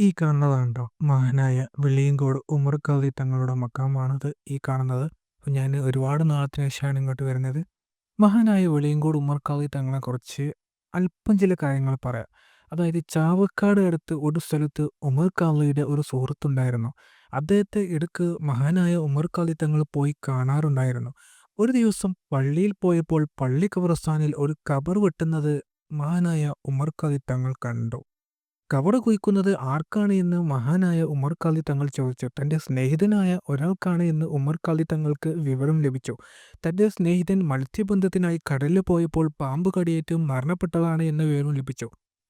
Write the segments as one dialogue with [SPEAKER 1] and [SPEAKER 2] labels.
[SPEAKER 1] ഈ കാണുന്നതാണ്ടോ മഹാനായ വെളിയങ്കോട് ഉമർ ഖാദി തങ്ങളുടെ മക്കാമാണത് ഈ കാണുന്നത്. അപ്പം ഞാൻ ഒരുപാട് നാളത്തിന് ശേഷമാണ് ഇങ്ങോട്ട് വരുന്നത്. മഹാനായ വെളിയങ്കോട് ഉമർ ഖാദി തങ്ങളെ കുറിച്ച് അല്പം ചില കാര്യങ്ങൾ പറയാം. അതായത് ചാവക്കാട് അടുത്ത് ഒരു സ്ഥലത്ത് ഉമർ ഖാദിയുടെ ഒരു സുഹൃത്തുണ്ടായിരുന്നു. അദ്ദേഹത്തെ ഇടയ്ക്ക് മഹാനായ ഉമർ ഖാദി തങ്ങൾ പോയി കാണാറുണ്ടായിരുന്നു. ഒരു ദിവസം പള്ളിയിൽ പോയപ്പോൾ പള്ളി കബറസ്ഥാനിൽ ഒരു കബർ വെട്ടുന്നത് മഹാനായ ഉമർ ഖാദി തങ്ങൾ കണ്ടു. കവട കുയിക്കുന്നത് ആർക്കാണ് എന്ന് മഹാനായ ഉമർ ഖാലി തങ്ങൾ ചോദിച്ചു. തന്റെ സ്നേഹിതനായ ഒരാൾക്കാണ് എന്ന് ഉമർ ഖാലി തങ്ങൾക്ക് വിവരം ലഭിച്ചു. തന്റെ സ്നേഹിതൻ മത്സ്യബന്ധത്തിനായി കടലിൽ പോയപ്പോൾ പാമ്പ് കടിയേറ്റ് മരണപ്പെട്ടതാണ് എന്ന വിവരം ലഭിച്ചു.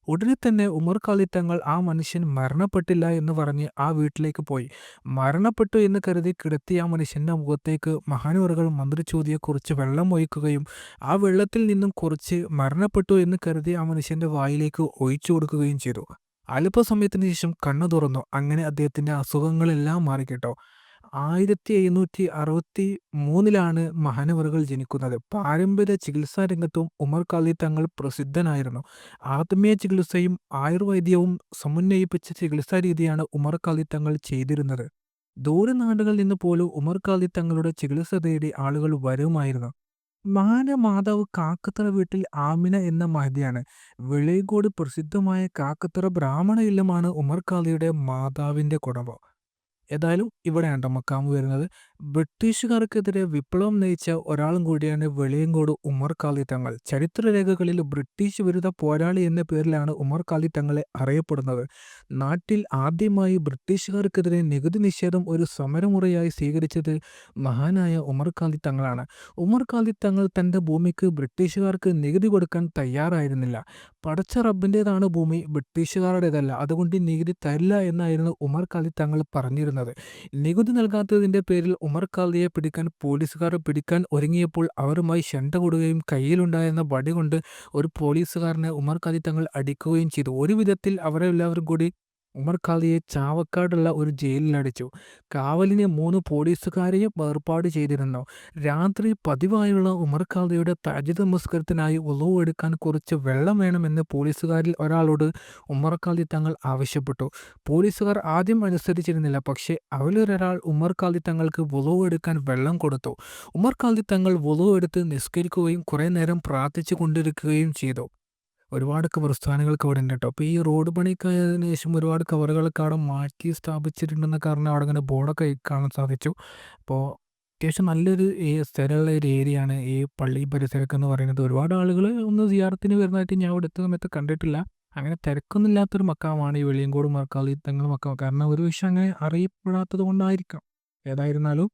[SPEAKER 1] ഉടനെ തന്നെ ഉമർ ഖാലി തങ്ങൾ ആ മനുഷ്യൻ മരണപ്പെട്ടില്ല എന്ന് പറഞ്ഞ് ആ വീട്ടിലേക്ക് പോയി. മരണപ്പെട്ടു എന്ന് കരുതി കിടത്തിയ ആ മനുഷ്യന്റെ മുഖത്തേക്ക് മഹാനവറുകൾ മന്ത്രിച്ചോതിയെ കുറിച്ച് വെള്ളം ഒഴിക്കുകയും ആ വെള്ളത്തിൽ നിന്നും കുറച്ച് മരണപ്പെട്ടു എന്ന് കരുതി ആ മനുഷ്യന്റെ വായിലേക്ക് ഒഴിച്ചു കൊടുക്കുകയും ചെയ്തു. അല്പസമയത്തിന് ശേഷം കണ്ണു തുറന്നു. അങ്ങനെ അദ്ദേഹത്തിന്റെ അസുഖങ്ങളെല്ലാം മാറിക്കിട്ടോ. ആയിരത്തി എഴുന്നൂറ്റി അറുപത്തി മൂന്നിലാണ് മഹാനവറുകൾ ജനിക്കുന്നത്. പാരമ്പര്യ ചികിത്സാ രംഗത്തും ഉമർ കാലി തങ്ങൾ പ്രസിദ്ധനായിരുന്നു. ആത്മീയ ചികിത്സയും ആയുർവൈദ്യവും സമന്വയിപ്പിച്ച ചികിത്സാ രീതിയാണ് ഉമർ കാലി തങ്ങൾ ചെയ്തിരുന്നത്. ദൂരനാടുകളിൽ നിന്ന് പോലും ഉമർ കാലി തങ്ങളുടെ ചികിത്സ തേടി ആളുകൾ വരുമായിരുന്നു. മാതാവ് കാക്കത്തറ വീട്ടിൽ ആമിന എന്ന മഹതിയാണ്. വെളിയങ്കോട് പ്രസിദ്ധമായ കാക്കത്തറ ബ്രാഹ്മണ ഇല്ലമാണ് ഉമർ ഖാലിയുടെ മാതാവിന്റെ കുടുംബം. ഏതായാലും ഇവിടെ അണ്ടമക്കാമ് വരുന്നത്. ബ്രിട്ടീഷുകാർക്കെതിരെ വിപ്ലവം നയിച്ച ഒരാളും കൂടിയാണ് വെളിയങ്കോട് ഉമർ കാലി തങ്ങൾ. ചരിത്രരേഖകളിൽ ബ്രിട്ടീഷ് വിരുദ്ധ പോരാളി എന്ന പേരിലാണ് ഉമർ കാലി തങ്ങളെ അറിയപ്പെടുന്നത്. നാട്ടിൽ ആദ്യമായി ബ്രിട്ടീഷുകാർക്കെതിരെ നികുതി നിഷേധം ഒരു സമരമുറയായി സ്വീകരിച്ചത് മഹാനായ ഉമർ കാലി തങ്ങളാണ്. ഉമർ കാലി തങ്ങൾ തന്റെ ഭൂമിക്ക് ബ്രിട്ടീഷുകാർക്ക് നികുതി കൊടുക്കാൻ തയ്യാറായിരുന്നില്ല. പടച്ച റബ്ബിന്റേതാണ് ഭൂമി, ബ്രിട്ടീഷുകാരുടേതല്ല. അതുകൊണ്ട് നികുതി തരില്ല എന്നായിരുന്നു ഉമർ ഖാലി തങ്ങൾ പറഞ്ഞിരുന്നത്. നികുതി നൽകാത്തതിന്റെ പേരിൽ ഉമർ ഖാലിയെ പിടിക്കാൻ പോലീസുകാർ പിടിക്കാൻ ഒരുങ്ങിയപ്പോൾ അവരുമായി ശണ്ട കൂടുകയും കയ്യിലുണ്ടായിരുന്ന വടി കൊണ്ട് ഒരു പോലീസുകാരനെ ഉമർ ഖാലി തങ്ങൾ അടിക്കുകയും ചെയ്തു. ഒരു വിധത്തിൽ അവരെല്ലാവരും കൂടി ഉമർ ഖാലിയെ ചാവക്കാടുള്ള ഒരു ജയിലിലടച്ചു. കാവലിന് മൂന്ന് പോലീസുകാരെയും ഏർപ്പാട് ചെയ്തിരുന്നു. രാത്രി പതിവായുള്ള ഉമർ ഖാലിയുടെ തഹജ്ജുദ് നമസ്കാരത്തിനായി വുളൂ എടുക്കാൻ കുറച്ച് വെള്ളം വേണമെന്ന് പോലീസുകാരിൽ ഒരാളോട് ഉമർ ഖാലി തങ്ങൾ ആവശ്യപ്പെട്ടു. പോലീസുകാർ ആദ്യം അനുസരിച്ചിരുന്നില്ല. പക്ഷേ അവരിലൊരാൾ ഉമർ ഖാലി തങ്ങൾക്ക് ഉളവ് എടുക്കാൻ വെള്ളം കൊടുത്തു. ഉമർ ഖാലി തങ്ങൾ ഉളവ് എടുത്ത് നിസ്കരിക്കുകയും കുറേ നേരം പ്രാർത്ഥിച്ചു കൊണ്ടിരിക്കുകയും ചെയ്തു. ഒരുപാട് ഖബർസ്ഥാനുകളൊക്കെ ഇവിടെ ഉണ്ട് കേട്ടോ. അപ്പോൾ ഈ റോഡ് പണിയൊക്കെ ശേഷം ഒരുപാട് കവറുകളൊക്കെ അവിടെ മാറ്റി സ്ഥാപിച്ചിട്ടുണ്ടെന്ന കാരണം അവിടെ ഇങ്ങനെ ബോർഡൊക്കെ കാണാൻ സാധിച്ചു. അപ്പോൾ അത്യാവശ്യം നല്ലൊരു സ്ഥലമുള്ള ഒരു ഏരിയയാണ് ഈ പള്ളി പരിസരമൊക്കെ എന്ന് പറയുന്നത്. ഒരുപാട് ആളുകൾ ഒന്ന് സിയാറത്തിന് വരുന്നതായിട്ട് ഞാൻ ഇവിടെ എത്തുന്ന സമയത്ത് കണ്ടിട്ടില്ല. അങ്ങനെ തിരക്കൊന്നും ഇല്ലാത്തൊരു മക്കാമാണ് ഈ വെളിയങ്കോട് മക്കാലി തങ്ങൾ മക്കാം. കാരണം ഒരു വിഷയം അങ്ങനെ അറിയപ്പെടാത്തത് കൊണ്ടായിരിക്കാം. ഏതായിരുന്നാലും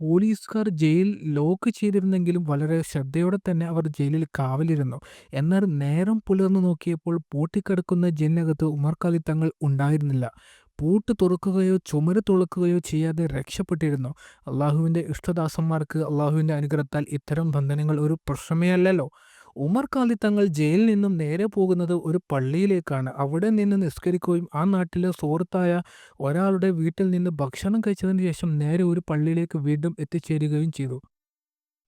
[SPEAKER 1] പോലീസുകാർ ജയിൽ ലോക്ക് ചെയ്തിരുന്നെങ്കിലും വളരെ ശ്രദ്ധയോടെ തന്നെ അവർ ജയിലിൽ കാവലിരുന്നു. എന്നാൽ നേരം പുലർന്നു നോക്കിയപ്പോൾ പൂട്ടിക്കിടക്കുന്ന ജയിലിനകത്ത് ഉമർ തങ്ങൾ ഉണ്ടായിരുന്നില്ല. പൂട്ട് തുറക്കുകയോ ചുമര് തുളക്കുകയോ ചെയ്യാതെ രക്ഷപ്പെട്ടിരുന്നു. അള്ളാഹുവിന്റെ ഇഷ്ടദാസന്മാർക്ക് അള്ളാഹുവിന്റെ അനുഗ്രഹത്താൽ ഇത്തരം ബന്ധനങ്ങൾ ഒരു പ്രശ്നമേ അല്ലല്ലോ. ഉമർ ഖാലി തങ്ങൾ ജയിലിൽ നിന്നും നേരെ പോകുന്നത് ഒരു പള്ളിയിലേക്കാണ്. അവിടെ നിന്ന് നിസ്കരിക്കുകയും ആ നാട്ടിലെ സുഹൃത്തായ ഒരാളുടെ വീട്ടിൽ നിന്ന് ഭക്ഷണം കഴിച്ചതിന് ശേഷം നേരെ ഒരു പള്ളിയിലേക്ക് വീണ്ടും എത്തിച്ചേരുകയും ചെയ്തു.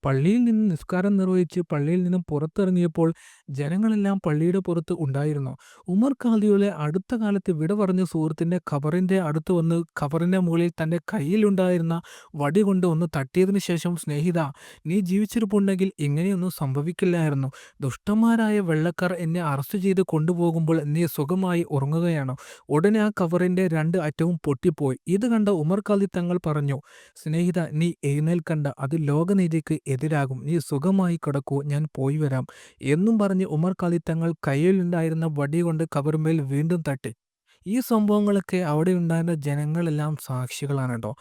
[SPEAKER 1] പള്ളിയിൽ നിന്ന് നിസ്കാരം നിർവഹിച്ച് പള്ളിയിൽ നിന്നും പുറത്തിറങ്ങിയപ്പോൾ ജനങ്ങളെല്ലാം പള്ളിയുടെ പുറത്ത് ഉണ്ടായിരുന്നു. ഉമർ ഖാദിയുടെ അടുത്ത കാലത്ത് വിട പറഞ്ഞ സുഹൃത്തിന്റെ ഖബറിന്റെ അടുത്ത് വന്ന് ഖബറിന്റെ മുകളിൽ തന്റെ കയ്യിലുണ്ടായിരുന്ന വടി കൊണ്ട് ഒന്ന് തട്ടിയതിനു ശേഷം സ്നേഹിത നീ ജീവിച്ചിരിപ്പുണ്ടെങ്കിൽ ഇങ്ങനെയൊന്നും സംഭവിക്കില്ലായിരുന്നു. ദുഷ്ടന്മാരായ വെള്ളക്കാർ എന്നെ അറസ്റ്റ് ചെയ്ത് കൊണ്ടുപോകുമ്പോൾ നീ സുഖമായി ഉറങ്ങുകയാണ്. ഉടനെ ആ ഖബറിന്റെ രണ്ട് അറ്റവും പൊട്ടിപ്പോയി. ഇത് കണ്ട ഉമർ ഖാദി തങ്ങൾ പറഞ്ഞു സ്നേഹിത നീ എഴുന്നേൽക്കണ്ട. അത് ലോകനീതിക്ക് എതിരാകും. നീ സുഖമായി കിടക്കൂ. ഞാൻ പോയി വരാം" എന്നും പറഞ്ഞ് ഉമർ ഖാലി തങ്ങൾ കയ്യിലുണ്ടായിരുന്ന വടി കൊണ്ട് ഖബറിന്മേൽ വീണ്ടും തട്ടി. ഈ സംഭവങ്ങളൊക്കെ അവിടെ ഉണ്ടായിരുന്ന ജനങ്ങളെല്ലാം സാക്ഷികളാണ് കേട്ടോ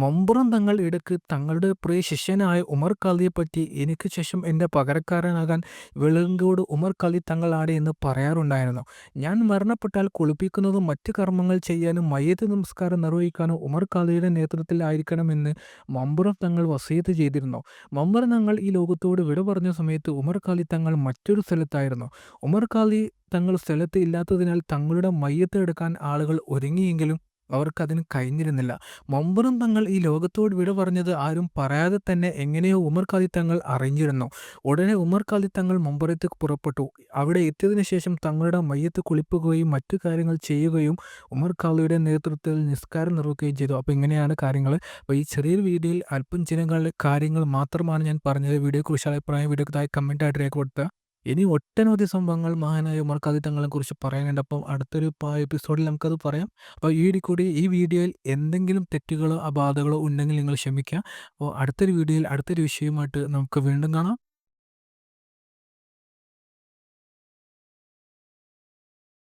[SPEAKER 1] മമ്പുറം തങ്ങൾ ഇടയ്ക്ക് തങ്ങളുടെ പ്രിയ ശിഷ്യനായ ഉമർ ഖാലിയെപ്പറ്റി "എനിക്ക് ശേഷം എന്റെ പകരക്കാരനാകാൻ വെളുങ്കോട് ഉമർ ഖാലി തങ്ങളാണ്" എന്ന് പറയാറുണ്ടായിരുന്നു. ഞാൻ മരണപ്പെട്ടാൽ കുളിപ്പിക്കുന്നതും മറ്റ് കർമ്മങ്ങൾ ചെയ്യാനും മയ്യത്ത് നമസ്കാരം നിർവഹിക്കാനും ഉമർ ഖാലിയുടെ നേതൃത്വത്തിൽ ആയിരിക്കണമെന്ന് മമ്പുറം തങ്ങൾ വസീത് ചെയ്തിരുന്നു. മമ്പുറം തങ്ങൾ ഈ ലോകത്തോട് വിട പറഞ്ഞ സമയത്ത് ഉമർ ഖാലി തങ്ങൾ മറ്റൊരു സ്ഥലത്തായിരുന്നു. ഉമർ ഖാലി തങ്ങൾ സ്ഥലത്ത് ഇല്ലാത്തതിനാൽ തങ്ങളുടെ മയ്യത്ത് എടുക്കാൻ ആളുകൾ ഒരുങ്ങിയെങ്കിലും അവർക്കതിന് കഴിഞ്ഞിരുന്നില്ല. മമ്പറും തങ്ങൾ ഈ ലോകത്തോട് വിട പറഞ്ഞത് ആരും പറയാതെ തന്നെ എങ്ങനെയോ ഉമർ ഖാദി തങ്ങൾ അറിഞ്ഞിരുന്നു. ഉടനെ ഉമർ ഖാദി തങ്ങൾ മമ്പുറത്തേക്ക് പുറപ്പെട്ടു. അവിടെ എത്തിയതിനു ശേഷം തങ്ങളുടെ മയ്യത്ത് കുളിപ്പുകയും മറ്റു കാര്യങ്ങൾ ചെയ്യുകയും ഉമർ ഖാദിയുടെ നേതൃത്വത്തിൽ നിസ്കാരം നിർവഹിക്കുകയും ചെയ്തു. അപ്പോൾ ഇങ്ങനെയാണ് കാര്യങ്ങൾ. അപ്പോൾ ഈ ചെറിയൊരു വീഡിയോയിൽ അല്പം ചില കാര്യങ്ങൾ മാത്രമാണ് ഞാൻ പറഞ്ഞത്. വീഡിയോ വീഡിയോയെക്കുറിച്ചുള്ള അഭിപ്രായം വീഡിയോക്ക് താഴെ കമന്റായിട്ട് രേഖപ്പെടുത്തുക. ഇനി ഒട്ടനവധി സംഭവങ്ങൾ മഹാനായ ഉമർ ഖാലിദ് തങ്ങളെക്കുറിച്ച് പറയാനുണ്ട്. അപ്പം അടുത്തൊരു എപ്പിസോഡിൽ നമുക്കത് പറയാം. അപ്പോൾ ഈ കൂടി ഈ വീഡിയോയിൽ എന്തെങ്കിലും തെറ്റുകളോ അബാധകളോ ഉണ്ടെങ്കിൽ നിങ്ങൾ ക്ഷമിക്കുക. അപ്പോൾ അടുത്തൊരു വീഡിയോയിൽ അടുത്തൊരു വിഷയവുമായിട്ട് നമുക്ക് വീണ്ടും കാണാം.